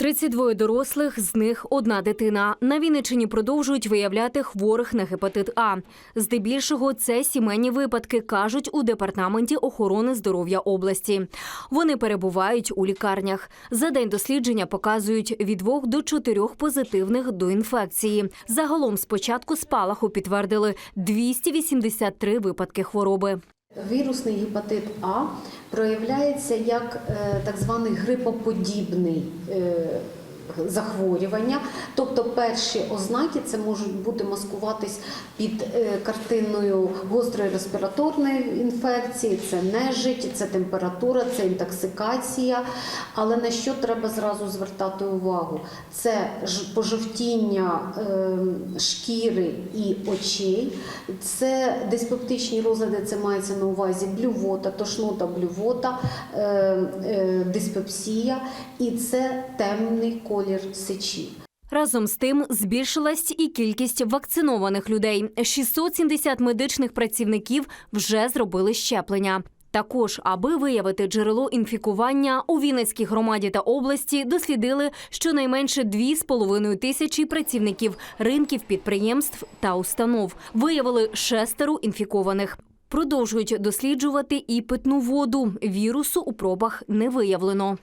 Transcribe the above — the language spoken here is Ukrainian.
32 дорослих, з них одна дитина. На Вінниччині продовжують виявляти хворих на гепатит А. Здебільшого це сімейні випадки, кажуть у департаменті охорони здоров'я області. Вони перебувають у лікарнях. За день дослідження показують від двох до чотирьох позитивних до інфекції. Загалом спочатку спалаху підтвердили 283 випадки хвороби. Вірусний гепатит А проявляється як е, так званий грипоподібний е, захворювання. Тобто перші ознаки це можуть бути маскуватись під е, картиною гострої респіраторної інфекції, це нежить, це температура, це інтоксикація. Але на що треба зразу звертати увагу? Це пожовтіння е, шкіри і очей, це диспептичні розлади, це мається на увазі блювота, тошнота, блювота, е, диспепсія і це темний колір сечі. Разом з тим збільшилась і кількість вакцинованих людей. 670 медичних працівників вже зробили щеплення. Також, аби виявити джерело інфікування, у Вінницькій громаді та області дослідили щонайменше 2,5 тисячі працівників ринків, підприємств та установ. Виявили шестеро інфікованих. Продовжують досліджувати і питну воду. Вірусу у пробах не виявлено.